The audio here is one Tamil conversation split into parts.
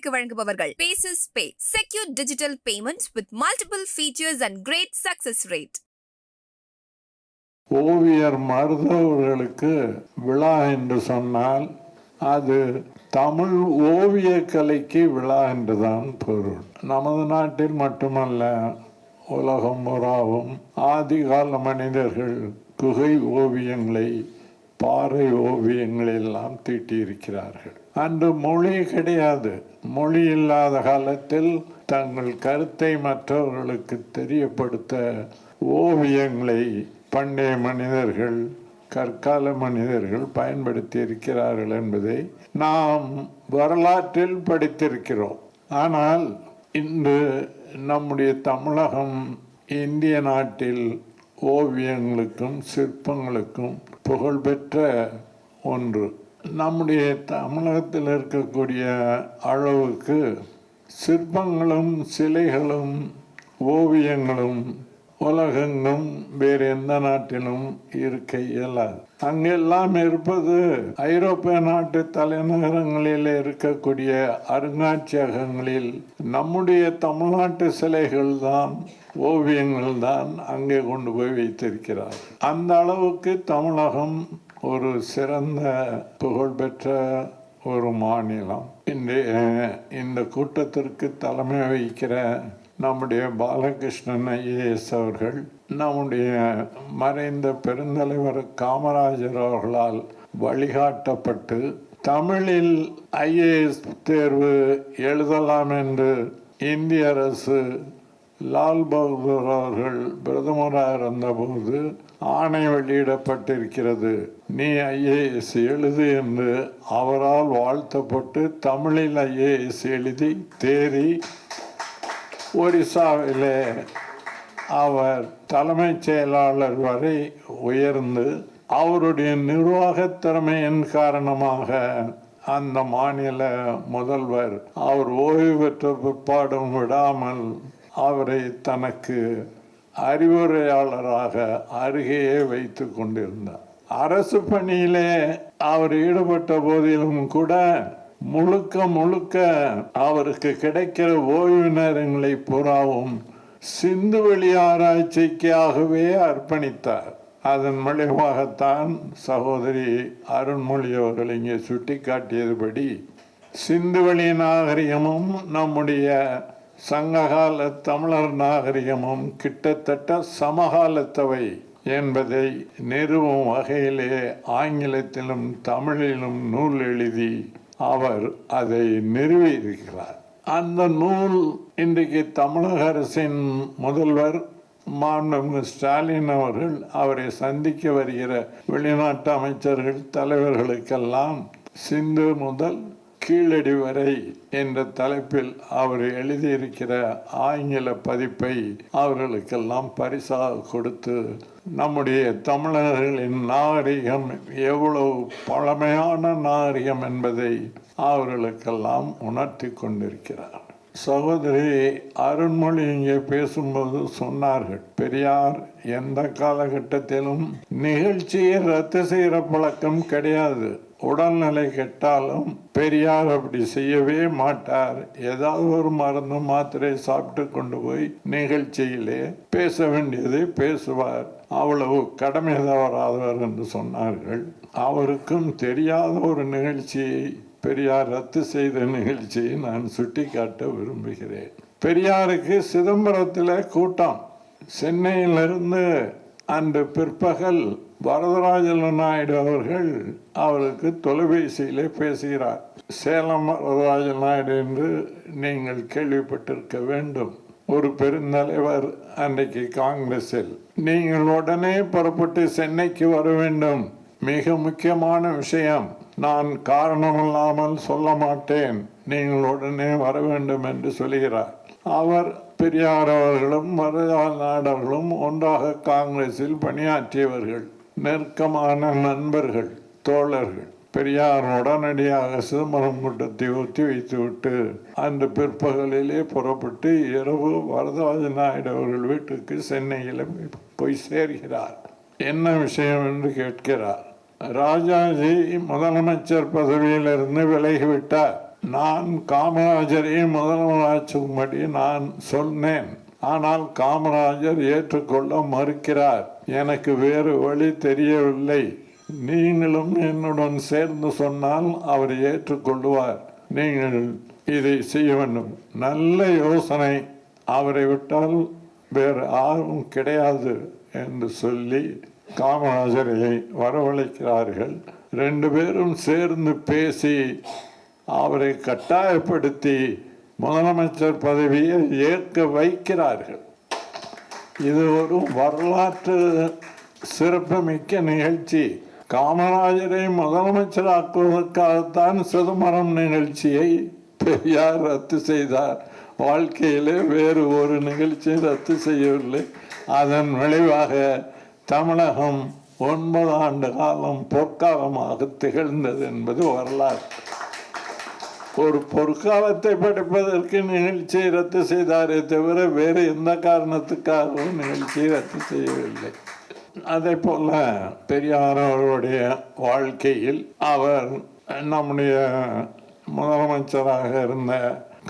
உங்களுக்கு வழங்குபவர்கள். Bases pay secure digital payments with multiple features and great success rate ஓவியர் மருதவர்களுக்கு விழா என்று சொன்னால் அது தமிழ் ஓவிய கலைக்கு விழா என்றுதான் பொருள். நமது நாட்டில் மட்டுமல்ல உலகம் முறாவும் ஆதிகால மனிதர்கள் குகை ஓவியங்களை பாறை ஓவியங்களை எல்லாம் தீட்டியிருக்கிறார்கள். அன்று மொழி கிடையாது. மொழி இல்லாத காலத்தில் தங்கள் கருத்தை மற்றவர்களுக்கு தெரியப்படுத்த ஓவியங்களை பண்டைய மனிதர்கள் கற்கால மனிதர்கள் பயன்படுத்தி இருக்கிறார்கள் என்பதை நாம் வரலாற்றில் படித்திருக்கிறோம். ஆனால் இன்று நம்முடைய தமிழகம் இந்திய நாட்டில் ஓவியங்களுக்கும் சிற்பங்களுக்கும் புகழ்பெற்ற ஒன்று. நம்முடைய தமிழகத்தில் இருக்கக்கூடிய அளவுக்கு சிற்பங்களும் சிலைகளும் ஓவியங்களும் உலகெங்கும் வேறு எந்த நாட்டிலும் இருக்க இயலாது. அங்கெல்லாம் இருப்பது ஐரோப்பிய நாட்டு தலைநகரங்களில் இருக்கக்கூடிய அருங்காட்சியகங்களில். நம்முடைய தமிழ்நாட்டு சிலைகள் தான் ஓவியங்கள் தான் அங்கே கொண்டு போய் வைத்திருக்கிறார் அந்த அளவுக்கு தமிழகம் ஒரு சிறந்த புகழ்பெற்ற ஒரு மாநிலம். இன்றைய இந்த கூட்டத்திற்கு தலைமை வகிக்கிற நம்முடைய பாலகிருஷ்ணன் ஐஏஎஸ் அவர்கள் நம்முடைய மறைந்த பெருந்தலைவர் காமராஜர் அவர்களால் வழிகாட்டப்பட்டு தமிழில் ஐஏஎஸ் தேர்வு எழுதலாம் என்று இந்திய அரசு லால் பகதூர் அவர்கள் பிரதமராக இருந்தபோது ஆணை வெளியிடப்பட்டிருக்கிறது. நீ ஐஏஎஸ் எழுது என்று அவரால் வாழ்த்தப்பட்டு தமிழில் ஐஏஎஸ் எழுதி தேறி ஒரிசாவிலே அவர் தலைமைச் செயலாளர் வரை உயர்ந்து அவருடைய நிர்வாகத் திறமையின் காரணமாக அந்த மாநில முதல்வர் அவர் ஓய்வு பெற்ற பிற்பாடும் விடாமல் அவரை தனக்கு அறிவுரையாளராக அருகேயே வைத்து கொண்டிருந்தார். அரசு பணியிலே அவர் ஈடுபட்ட போதிலும் கூட முழுக்க முழுக்க அவருக்கு கிடைக்கிற ஓய்வு நேரங்களை பூராவும் சிந்துவெளி ஆராய்ச்சிக்காகவே அர்ப்பணித்தார். அதன் மூலியமாகத்தான் சகோதரி அருண்மொழி அவர்கள் இங்கே சுட்டிக்காட்டியதுபடி சிந்துவெளி நாகரிகமும் நம்முடைய சங்ககால தமிழர் நாகரிகமும் கிட்டத்தட்ட சமகாலத்தவை என்பதை நிறுவும் வகையிலே ஆங்கிலத்திலும் தமிழிலும் நூல் எழுதி அவர் அதை நிறுவியிருக்கிறார். அந்த நூல் இன்றைக்கு தமிழக அரசின் முதல்வர் மாண்புமிகு ஸ்டாலின் அவர்கள் அவரை சந்திக்க வருகிற வெளிநாட்டு அமைச்சர்கள் தலைவர்களுக்கெல்லாம் சிந்து முதல் கீழடி வரை என்ற தலைப்பில் அவர் எழுதியிருக்கிற ஆங்கில பதிப்பை அவர்களுக்கெல்லாம் பரிசாக கொடுத்து நம்முடைய தமிழர்களின் நாகரிகம் எவ்வளவு பழமையான நாகரிகம் என்பதை அவர்களுக்கெல்லாம் உணர்த்தி கொண்டிருக்கிறார். சகோதரி அருண்மொழி இங்கே பேசும்போது சொன்னார்கள் பெரியார் எந்த காலகட்டத்திலும் நிகழ்ச்சியை ரத்து செய்கிற பழக்கம் கிடையாது. உடல்நிலை கெட்டாலும் பெரியார் அப்படி செய்யவே மாட்டார். ஏதாவது ஒரு மருந்து மாத்திரை சாப்பிட்டு கொண்டு போய் நிகழ்ச்சியிலே பேச வேண்டியதை பேசுவார். அவ்வளவு கடமை தவறாதவர் என்று சொன்னார்கள். அவருக்கும் தெரியாத ஒரு நிகழ்ச்சியை பெரியார் ரத்து செய்த நிகழ்ச்சியை நான் சுட்டிக்காட்ட விரும்புகிறேன். பெரியாருக்கு சிதம்பரத்தில் கூட்டம். சென்னையிலிருந்து அன்று பிற்பகல் வரதராஜல நாயுடு அவர்கள் அவருக்கு தொலைபேசியிலே பேசுகிறார். சேலம் வரதராஜ நாயுடு என்று நீங்கள் கேள்விப்பட்டிருக்க வேண்டும். ஒரு பெருந்தலைவர் அன்றைக்கு காங்கிரஸில். நீங்கள் உடனே புறப்பட்டு சென்னைக்கு வர வேண்டும். மிக முக்கியமான விஷயம் நான் காரணமில்லாமல் சொல்ல மாட்டேன். நீங்கள் உடனே வர வேண்டும் என்று சொல்கிறார். அவர் பெரியார் அவர்களும் மருதால் நாடர்களும் ஒன்றாக காங்கிரஸில் பணியாற்றியவர்கள் நெருக்கமான நண்பர்கள் தோழர்கள். பெரியார் உடனடியாக சிதம்பரம் கூட்டத்தை ஒத்தி வைத்துவிட்டு அந்த பிற்பகலிலே புறப்பட்டு இரவு வரதராஜ நாயுடு அவர்கள் வீட்டுக்கு சென்னையில் போய் சேர்கிறார். என்ன விஷயம் என்று கேட்கிறார். ராஜாஜி முதலமைச்சர் பதவியிலிருந்து விலகிவிட்டார். நான் காமராஜரே முதலமைச்சரும்படி நான் சொன்னேன். ஆனால் காமராஜர் ஏற்றுக்கொள்ள மறுக்கிறார். எனக்கு வேறு வழி தெரியவில்லை. நீங்களும் என்னுடன் சேர்ந்து சொன்னால் அவர் ஏற்றுக்கொள்வார். நீங்கள் இதை செய்ய வேண்டும். நல்ல யோசனை. அவரை விட்டால் வேறு யாரும் கிடையாது என்று சொல்லி காமராஜரை வரவழைக்கிறார்கள். ரெண்டு பேரும் சேர்ந்து பேசி அவரை கட்டாயப்படுத்தி முதலமைச்சர் பதவியை ஏற்க வைக்கிறார்கள். இது ஒரு வரலாற்று சிறப்புமிக்க நிகழ்ச்சி. காமராஜரை முதலமைச்சராக்குவதற்காகத்தான் சிதம்பரம் நிகழ்ச்சியை பெரியார் ரத்து செய்தார். வாழ்க்கையிலே வேறு ஒரு நிகழ்ச்சியை ரத்து செய்யவில்லை. அதன் விளைவாக தமிழகம் ஒன்பது ஆண்டு காலம் பொற்காலமாக திகழ்ந்தது என்பது வரலாறு. ஒரு பொற்காலத்தை படிப்பதற்கு நிகழ்ச்சியை ரத்து செய்தாரே தவிர வேறு எந்த காரணத்துக்காகவும் நிகழ்ச்சியை ரத்து செய்யவில்லை. அதே போல பெரியார் அவருடைய வாழ்க்கையில் அவர் நம்முடைய முதலமைச்சராக இருந்த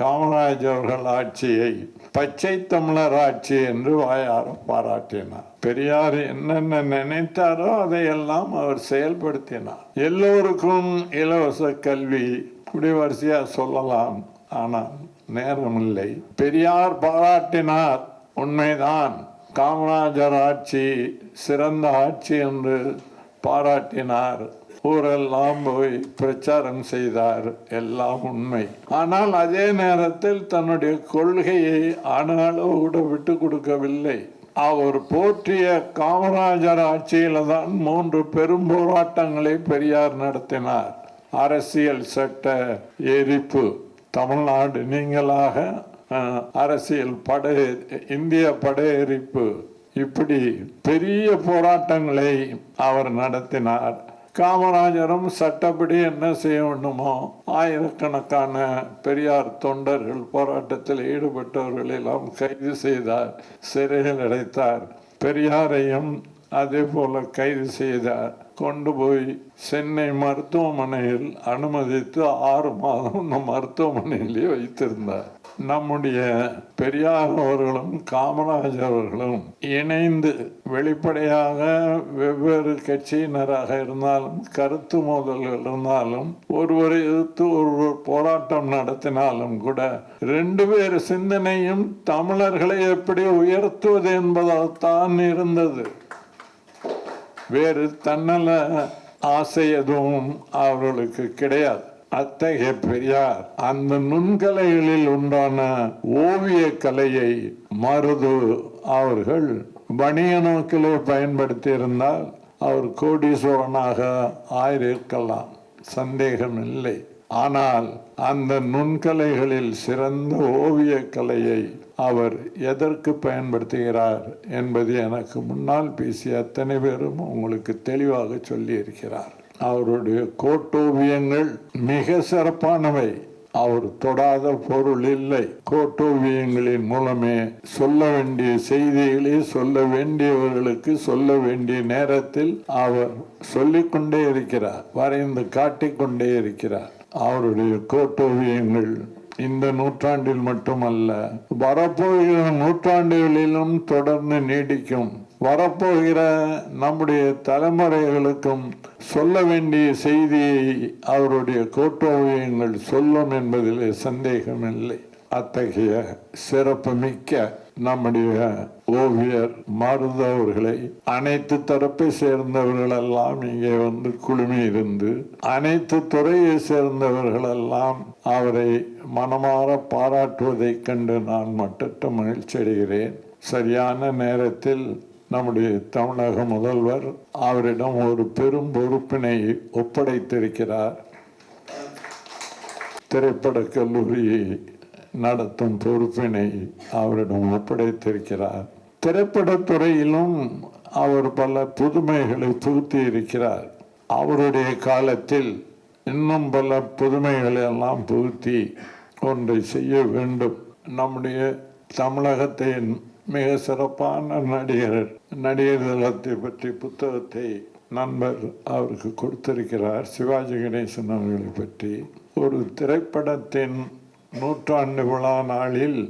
காமராஜ் அவர்கள் ஆட்சியை பச்சை தமிழர் ஆட்சி என்று வாயார பாராட்டினார். பெரியார் என்னென்ன நினைத்தாரோ அதையெல்லாம் அவர் செயல்படுத்தினார். எல்லோருக்கும் இலவச கல்வி இப்படி வரிசையா சொல்லலாம் ஆனால் நேரமில்லை. பெரியார் பாராட்டினார் உண்மைதான். காமராஜர் ஆட்சி சிறந்த ஆட்சி என்று பாராட்டினார். ஊரெல்லாம் போய் பிரச்சாரம் செய்தார் எல்லாம் உண்மை. ஆனால் அதே நேரத்தில் தன்னுடைய கொள்கையை ஆனாலும் கூட விட்டு கொடுக்கவில்லை. அவர் போற்றிய காமராஜர் ஆட்சியில தான் மூன்று பெரும் போராட்டங்களை பெரியார் நடத்தினார். அரசியல் சட்ட எரிப்பு. தமிழ்நாடு நீங்களாக அரசியல் படை இந்திய படையெரிப்பு இப்படி பெரிய போராட்டங்களை அவர் நடத்தினார். காமராஜரும் சட்டப்படி என்ன செய்ய வேண்டுமோ ஆயிரக்கணக்கான பெரியார் தொண்டர்கள் போராட்டத்தில் ஈடுபட்டவர்கள் எல்லாம் கைது செய்தார் சிறையில் அடைத்தார். பெரியாரையும் அதே போல கைது செய்தார். கொண்டு போய் சென்னை மருத்துவமனையில் அனுமதித்து ஆறு மாதம் மருத்துவமனையிலேயே வைத்திருந்தார். நம்முடைய பெரியார் அவர்களும் காமராஜர் அவர்களும் இணைந்து வெளிப்படையாக வெவ்வேறு கட்சியினராக இருந்தாலும் கருத்து மோதல்கள் இருந்தாலும் ஒருவரை எதிர்த்து ஒருவர் போராட்டம் நடத்தினாலும் கூட ரெண்டு பேர் சிந்தனையும் தமிழர்களை எப்படி உயர்த்துவது என்பதால்தான் இருந்தது. வேறு தன்னல ஆசை எதுவும் அவர்களுக்கு கிடையாது. அத்தகைய பெரியார் அந்த நுண்கலைகளில் உண்டான ஓவிய கலையை மருது அவர்கள் வணிக நோக்கிலே பயன்படுத்தி இருந்தால் அவர் கோடீஸ்வரனாக ஆயிருக்கலாம். சந்தேகம் இல்லை ஆனால் அந்த நுண்கலைகளில் சிறந்த ஓவிய கலையை அவர் எதற்கு பயன்படுத்துகிறார் என்பது எனக்கு முன்னால் பேசிய அத்தனை பேரும் உங்களுக்கு தெளிவாக சொல்லியிருக்கிறார். அவருடைய கோட்டோவியங்கள் மிக சிறப்பானவை. அவர் தொடாத பொருள் இல்லை. கோட்டோவியங்களின் மூலமே சொல்ல வேண்டிய செய்திகளை சொல்ல வேண்டியவர்களுக்கு சொல்ல வேண்டிய நேரத்தில் அவர் சொல்லிக்கொண்டே இருக்கிறார் வரைந்து காட்டிக்கொண்டே இருக்கிறார். அவருடைய கோட்டோவியங்கள் இந்த நூற்றாண்டில் மட்டுமல்ல வரப்போகிற நூற்றாண்டுகளிலும் தொடர்ந்து நீடிக்கும். வரப்போகிற நம்முடைய தலைமுறைகளுக்கும் சொல்ல வேண்டிய செய்தியை அவருடைய கோட்டோவியங்கள் சொல்லும் என்பதிலே சந்தேகமில்லை. அத்தகைய சிறப்புமிக்க நம்முடைய ஓவியர் மருதவர்களை அனைத்து தரப்பை சேர்ந்தவர்கள் எல்லாம் இங்கே வந்து குழுமி இருந்து அனைத்து துறையை சேர்ந்தவர்கள் எல்லாம் அவரை மனமாற பாராட்டுவதைக் கண்டு நான் மட்டற்ற மகிழ்ச்சி அடைகிறேன் சரியான நேரத்தில் நம்முடைய தமிழக முதல்வர் அவரிடம் ஒரு பெரும் பொறுப்பினை ஒப்படைத்திருக்கிறார். திரைப்படக் கல்லூரியை நடத்தும் பொறுப்பினை அவரிடம் ஒப்படைத்திருக்கிறார். திரைப்படத்துறையிலும் அவர் பல புதுமைகளை புகுத்தி இருக்கிறார் அவருடைய காலத்தில் இன்னும் பல புதுமைகளை எல்லாம் புகுத்தி ஒன்றை செய்ய வேண்டும். நம்முடைய தமிழகத்தின் மிக சிறப்பான நடிகர் நடிகர் திலகத்தை பற்றி புத்தகத்தை நண்பர் அவருக்கு கொடுத்திருக்கிறார். சிவாஜி கணேசன் அவர்களை பற்றி. ஒரு திரைப்படத்தின் நூற்றாண்டு விழா நாளில்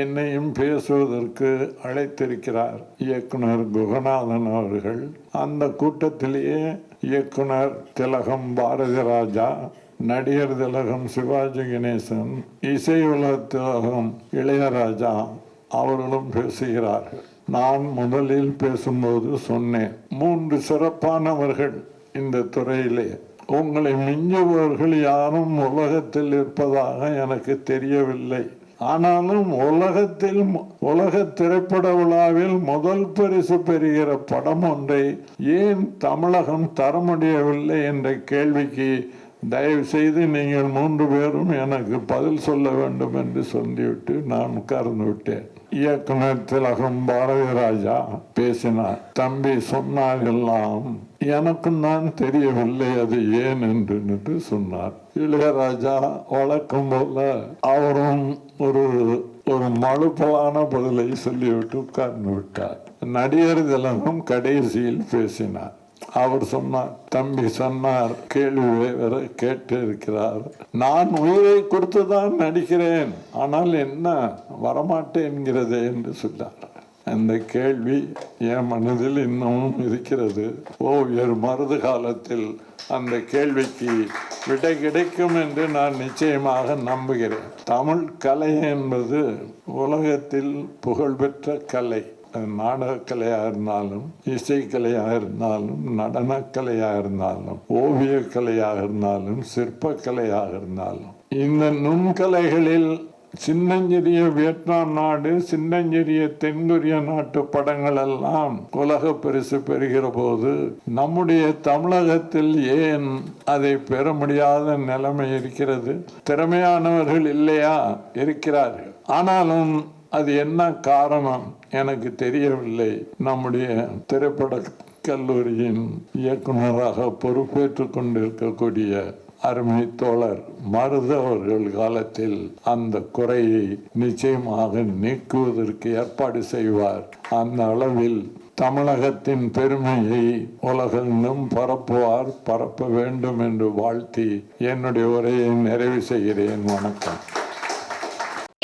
என்னையும் பேசுவதற்கு அழைத்திருக்கிறார் இயக்குனர் குகநாதன் அவர்கள். அந்த கூட்டத்திலேயே இயக்குனர் திலகம் பாரதி ராஜா நடிகர் திலகம் சிவாஜி கணேசன் இசை உலக திலகம் இளையராஜா அவர்களும் பேசுகிறார்கள். நான் முதலில் பேசும்போது சொன்னேன் மூன்று சிறப்பானவர்கள் இந்த துறையிலே. உங்களை மிஞ்சுபவர்கள் யாரும் உலகத்தில் இருப்பதாக எனக்கு தெரியவில்லை. ஆனாலும் உலகத்தில் உலக திரைப்பட விழாவில் முதல் பரிசு பெறுகிற படம் ஒன்றை ஏன் தமிழகம் தர முடியவில்லை என்ற கேள்விக்கு தயவு செய்து நீங்கள் மூன்று பேரும் எனக்கு பதில் சொல்ல வேண்டும் என்று சொல்லிவிட்டு நான் உட்கார்ந்து விட்டேன். இயக்குனர் திலகம் பாரதி ராஜா பேசினார். தம்பி சொன்னார் எல்லாம். எனக்கும் தான் தெரியவில்லை அது ஏன் என்று என்று சொன்னார். இளையராஜா வழக்கம் போல அவரும் ஒரு ஒரு மழுப்பலான பதிலை சொல்லிவிட்டு உட்கார்ந்து விட்டார். நடிகர் திலகம் கடைசியில் பேசினார். அவர் சொன்னார் தம்பி சொன்னார் கேள்வி வேற கேட்டு இருக்கிறார் நான் உயிரை கொடுத்து தான் நடிக்கிறேன் ஆனால் என்ன வரமாட்டேன்கிறது என்று சொன்னார். அந்த கேள்வி என் மனதில் இன்னமும் இருக்கிறது. ஓவியர் மருது காலத்தில் அந்த கேள்விக்கு விடை கிடைக்கும் என்று நான் நிச்சயமாக நம்புகிறேன். தமிழ் கலை என்பது உலகத்தில் புகழ்பெற்ற கலை. நாடகக்கலையாக இருந்தாலும் இசைக்கலையாக இருந்தாலும் நடனக்கலையாக இருந்தாலும் ஓவியக்கலையாக இருந்தாலும் சிற்பக்கலையாக இருந்தாலும். இந்த நுண்கலைகளில் சின்னஞ்சிறிய வியட்நாம் நாடு சின்னஞ்சிறிய தென்கொரிய நாட்டு படங்கள் எல்லாம் உலக பரிசு பெறுகிற போது நம்முடைய தமிழகத்தில் ஏன் அதை பெற முடியாத நிலைமை இருக்கிறது? திறமையானவர்கள் இல்லையா? இருக்கிறார்கள். ஆனாலும் அது என்ன காரணம் எனக்கு தெரியவில்லை. நம்முடைய திரைப்பட கல்லூரியின் இயக்குனராக பொறுப்பேற்றுக் கொண்டிருக்கக்கூடிய அருமை தோழர் மருதவர்கள் காலத்தில் அந்த குறையை நிச்சயமாக நீக்குவதற்கு ஏற்பாடு செய்வார். அந்த அளவில் தமிழகத்தின் பெருமையை உலகெங்கும் பரப்புவார் பரப்ப வேண்டும் என்று வாழ்த்தி என்னுடைய உரையை நிறைவு செய்கிறேன். வணக்கம்.